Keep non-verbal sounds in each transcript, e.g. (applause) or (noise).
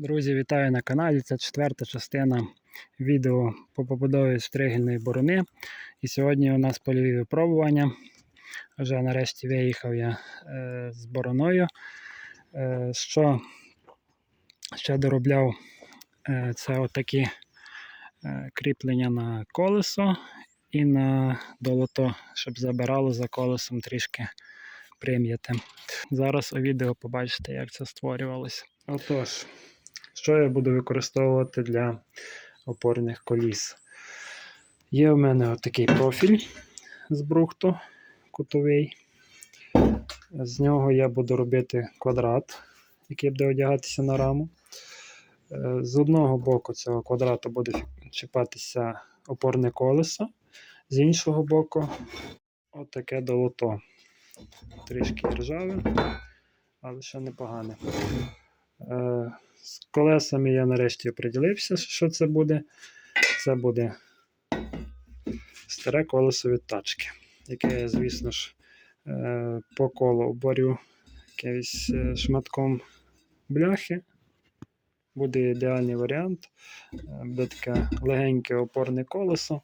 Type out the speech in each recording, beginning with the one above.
Друзі, вітаю на каналі. Це четверта частина відео по побудові штригельної борони. І сьогодні у нас польові випробування. Вже нарешті виїхав я е, з бороною. Е, що ще доробляв е, це отакі е, кріплення на колесо і на долото, щоб забирало за колесом трішки прим'яти. Зараз у відео побачите, як це створювалося. Отож, що я буду використовувати для опорних коліс? Є в мене отакий профіль з брухту кутовий. З нього я буду робити квадрат, який буде одягатися на раму. Е, З одного боку цього квадрату буде чіпатися опорне колесо, з іншого боку, отаке долото. Трішки ржаве, але ще непогане. З колесами я нарешті оприділився, що це буде. Це буде старе колесо від тачки, яке я, звісно ж, е, по колу оборю якимось е, шматком бляхи. Буде ідеальний варіант. Е, Буде таке легеньке опорне колесо.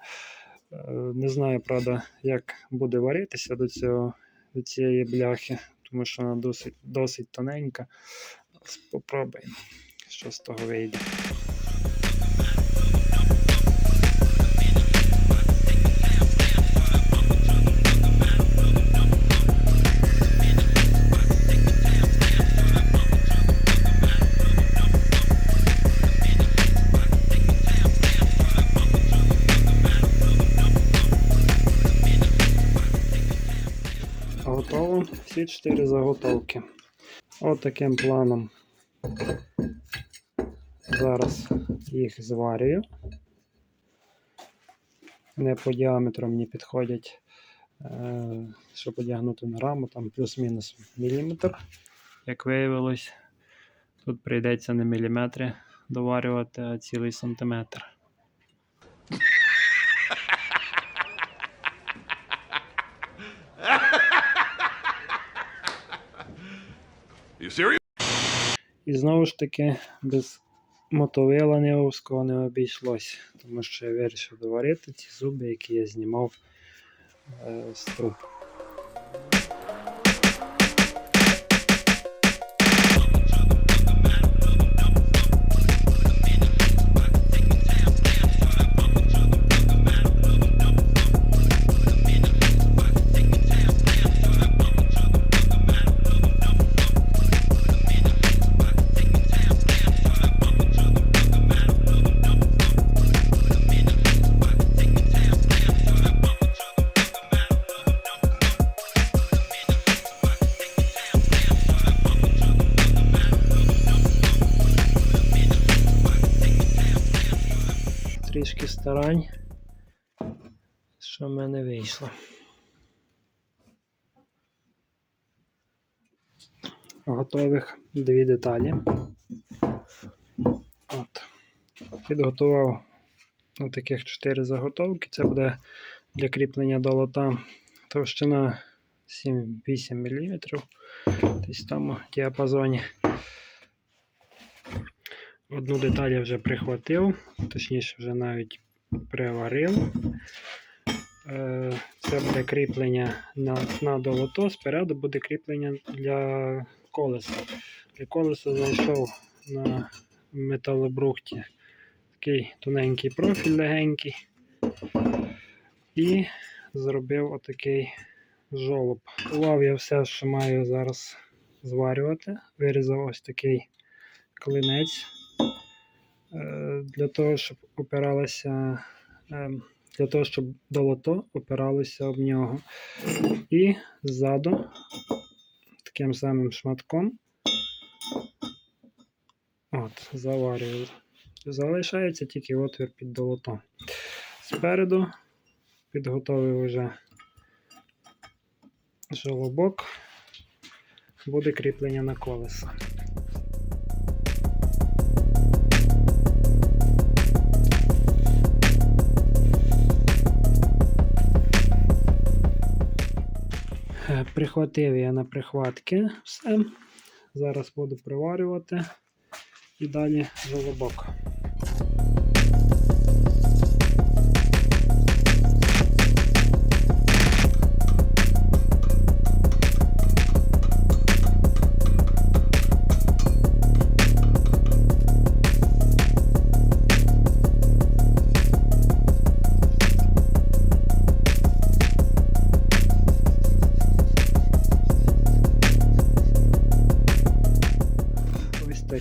Не знаю, правда, як буде варитися до, цього, до цієї бляхи, тому що вона досить, досить тоненька. Спробуємо, що з того вийде. Готово. Всі чотири заготовки. От планом зараз їх зварюю. Не по діаметру мені підходять, е, щоб одягнути на раму, там плюс-мінус міліметр. Як виявилось, тут прийдеться не міліметри доварювати, а цілий сантиметр. (laughs) You serious? І знову ж таки, без мотовила неовського не обійшлось, тому що я вирішив доварити ці зуби, які я знімав е, з труб. Трішки старань, що в мене вийшло. Готових дві деталі. От. Підготував ну, таких 4 заготовки. Це буде для кріплення долота товщина 7-8 мм. Десь там у діапазоні. Одну деталь я вже прихватив, точніше, вже навіть приварив. Е, Це буде кріплення на, на долото, спереду буде кріплення для колеса. Для колеса зайшов на металобрухті такий тоненький профіль легенький. І зробив отакий жолоб. Ував я все, що маю зараз зварювати. Вирізав ось такий клинець для того, щоб опиралося, е, для того, щоб долото опиралося об нього. І ззаду таким самим шматком от, заварюю. Залишається тільки отвір під долото. Спереду підготовив вже жолобок, буде кріплення на колеса. Прихватив я на прихватки все. Зараз буду приварювати і далі жолобок.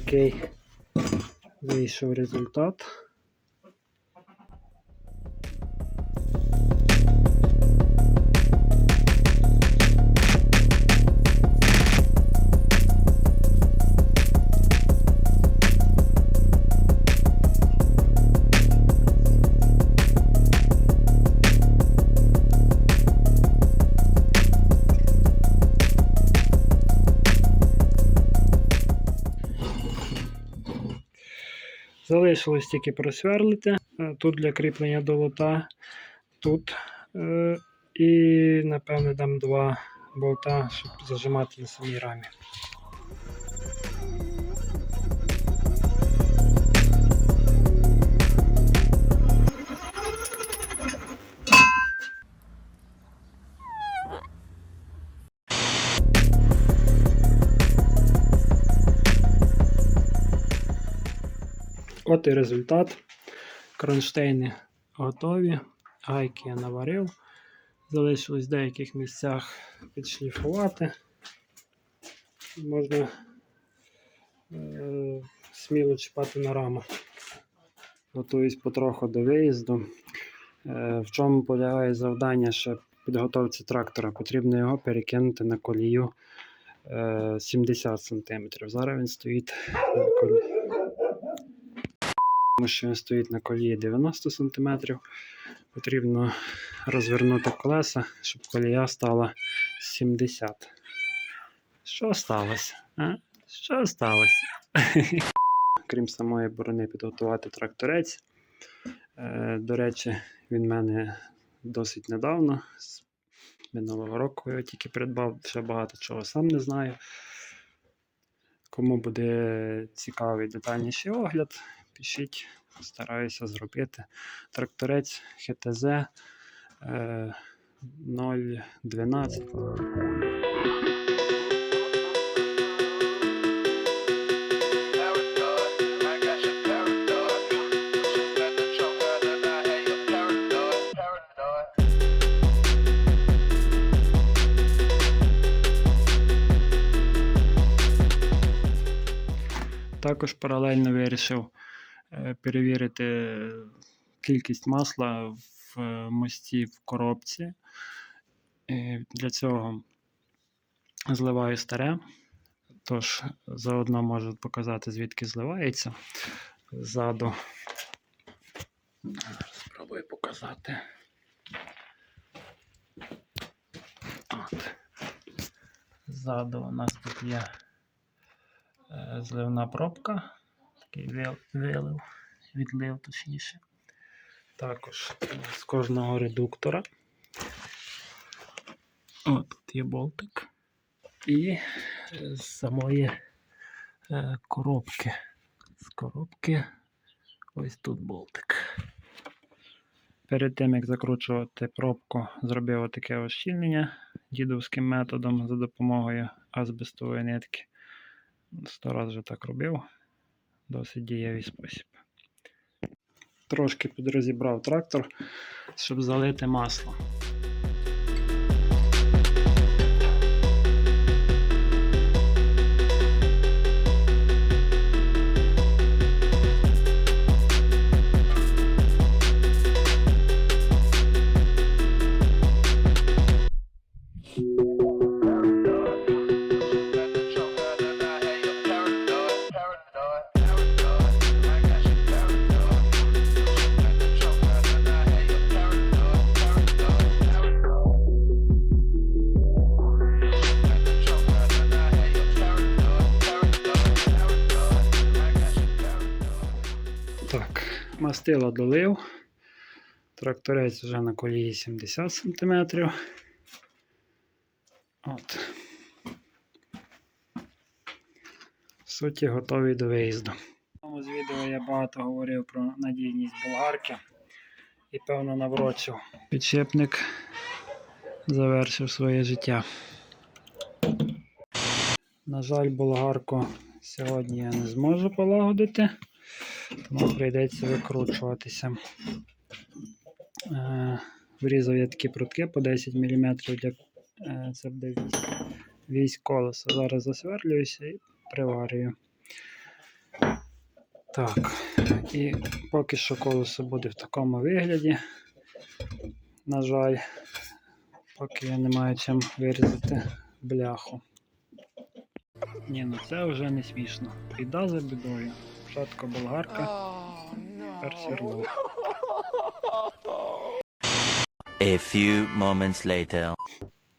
Такий вийшов результат. Залишилось тільки просверлити. Е, Тут для кріплення долота, тут. Е, і, напевне, дам два болта, щоб зажимати на самій рамі. От і результат. Кронштейни готові. Гайки я наварив. Залишилось в деяких місцях підшліфувати. Можна е- сміло чіпати на раму. Готуюсь потроху до виїзду. Е- в чому полягає завдання ще підготовці трактора? Потрібно його перекинути на колію е- 70 см. Зараз він стоїть на колії. Тому що він стоїть на колії 90 см. Потрібно розвернути колеса, щоб колія стала 70. Що сталося? А? Що сталося? (laughs) Крім самої борони, підготувати тракторець. Е, До речі, він в мене досить недавно. З минулого року я тільки придбав, ще багато чого сам не знаю. Кому буде цікавий детальніший огляд, пишіть, стараюся зробити. Тракторець ХТЗ е, 012. Paranoid, I got you paranoid. Suspended choker, then I hate you paranoid, paranoid. Також паралельно вирішив е, перевірити кількість масла в е, мості в коробці. Для цього зливаю старе. Тож заодно можу показати, звідки зливається. Ззаду. Спробую показати. От. Ззаду у нас тут є е, зливна пробка. Такий вилив, відлив точніше. Також з кожного редуктора. О, тут є болтик. І з самої е, коробки. З коробки ось тут болтик. Перед тим, як закручувати пробку, зробив отаке ощільнення дідовським методом за допомогою азбестової нитки. Сто раз вже так робив. Досить дієвий спосіб. Трошки підрозібрав трактор, щоб залити масло. Так, мастило долив. Тракторець вже на колії 70 см. От. В суті, готовий до виїзду. з відео я багато говорив про надійність болгарки і певно наврочив. Підшипник завершив своє життя. На жаль, болгарку сьогодні я не зможу полагодити, тому прийдеться викручуватися. Е, Врізав я такі прутки по 10 мм для е, це буде вісь, колеса. Зараз засверлююся і приварюю. Так, і поки що колесо буде в такому вигляді. На жаль, поки я не маю чим вирізати бляху. Ні, ну це вже не смішно. Біда за Спочатку болгарка, тепер сверло. A few moments later.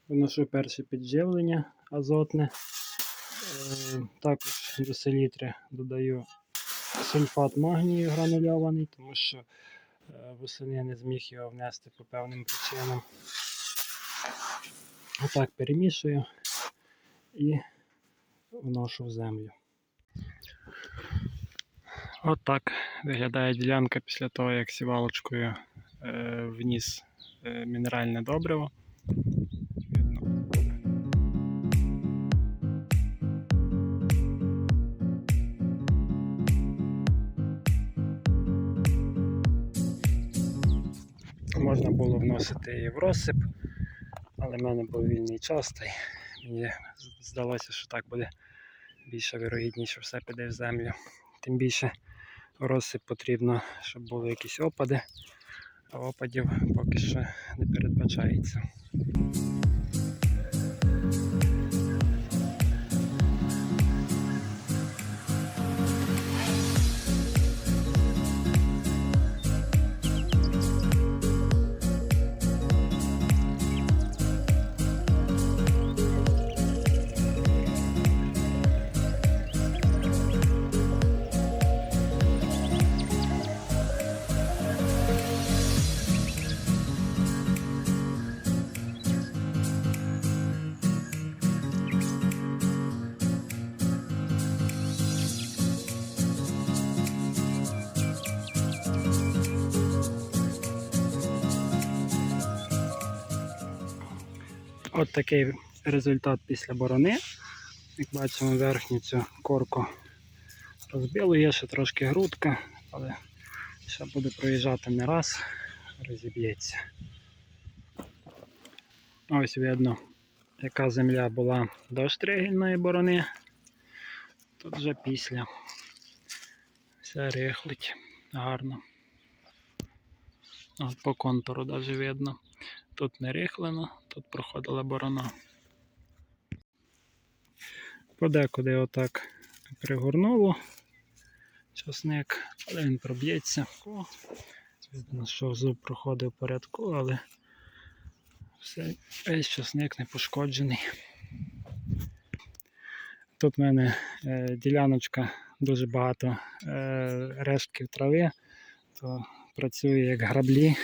Виношу перше підживлення азотне. Е, Також до селітри додаю сульфат магнію гранульований, тому що е, восени не зміг його внести по певним причинам. Отак перемішую і вношу в землю. Отак виглядає ділянка після того, як сівалочкою е, вніс е, мінеральне добриво. Можна було вносити і в розсип, але в мене був вільний час, та й мені здалося, що так буде більше вирогідніше все піде в землю. Тим більше в розсип потрібно, щоб були якісь опади, а опадів поки що не передбачається. От такий результат після борони. Як бачимо, верхню цю корку розбило, є ще трошки грудка, але ще буде проїжджати не раз, розіб'ється. Ось видно, яка земля була до штригельної борони. Тут вже після. Все рихлить гарно. По контуру навіть видно. Тут не рихлено, тут проходила борона. Подекуди отак пригорнуло часник, але він проб'ється. Видно, що зуб проходив порядку, але все, весь часник не пошкоджений. Тут в мене е, діляночка дуже багато е, рештків трави, то працює як граблі.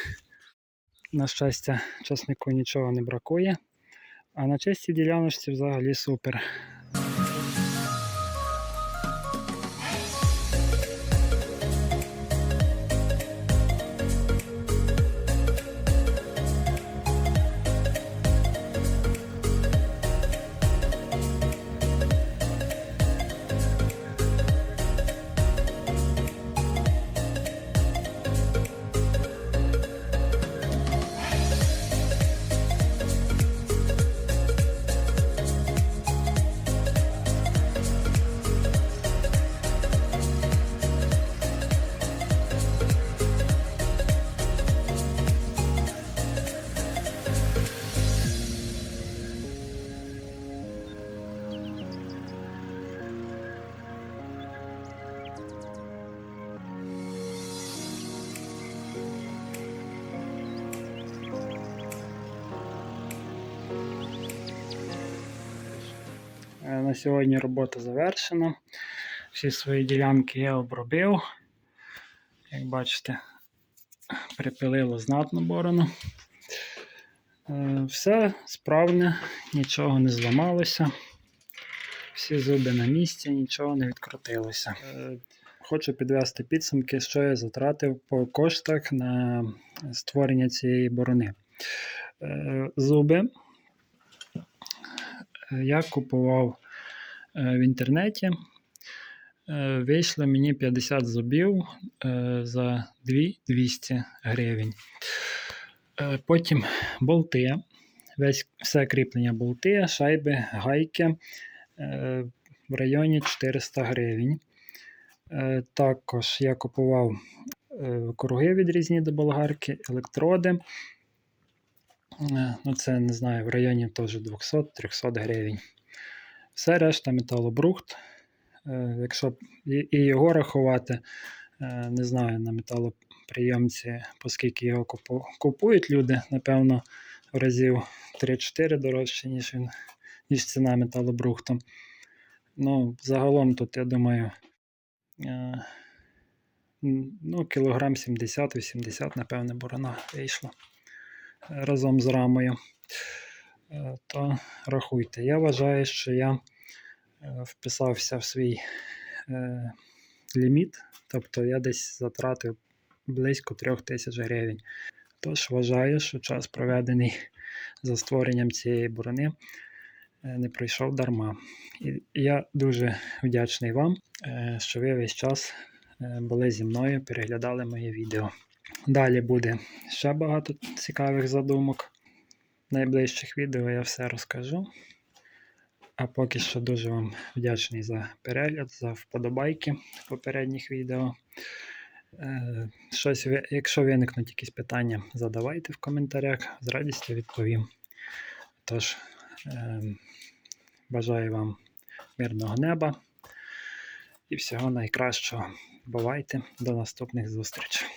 На щастя, часнику нічого не бракує. А на чистій діляночці взагалі супер. На сьогодні робота завершена. Всі свої ділянки я обробив. Як бачите, припилило знатно борону. Е, Все справне, нічого не зламалося. Всі зуби на місці, нічого не відкрутилося. Е, хочу підвести підсумки, що я затратив по коштах на створення цієї борони. Е, Зуби е, я купував е, в інтернеті. Е, Вийшло мені 50 зубів е, за 2200 гривень. Потім болти, весь, все кріплення болти, шайби, гайки в районі 400 гривень. Також я купував круги відрізні до болгарки, електроди. Е, Ну, це не знаю, в районі теж 200-300 гривень. Все решта металобрухт. Е, Якщо і його рахувати, е, не знаю, на металоприйомці, оскільки його купують люди, напевно, в разів 3-4 дорожче, ніж він, ніж ціна металобрухту. Ну, загалом тут, я думаю, ну, кілограм 70-80, напевне, борона вийшла разом з рамою. Е, То рахуйте. Я вважаю, що я е, вписався в свій е, ліміт, тобто я десь затратив близько 3 тисяч гривень. Тож вважаю, що час проведений за створенням цієї борони е, не пройшов дарма. І я дуже вдячний вам, що ви весь час були зі мною, переглядали моє відео. Далі буде ще багато цікавих задумок. В найближчих відео я все розкажу. А поки що дуже вам вдячний за перегляд, за вподобайки попередніх відео. Е, Щось, якщо виникнуть якісь питання, задавайте в коментарях, з радістю відповім. Тож, е, бажаю вам мирного неба і всього найкращого. Бувайте, до наступних зустрічей.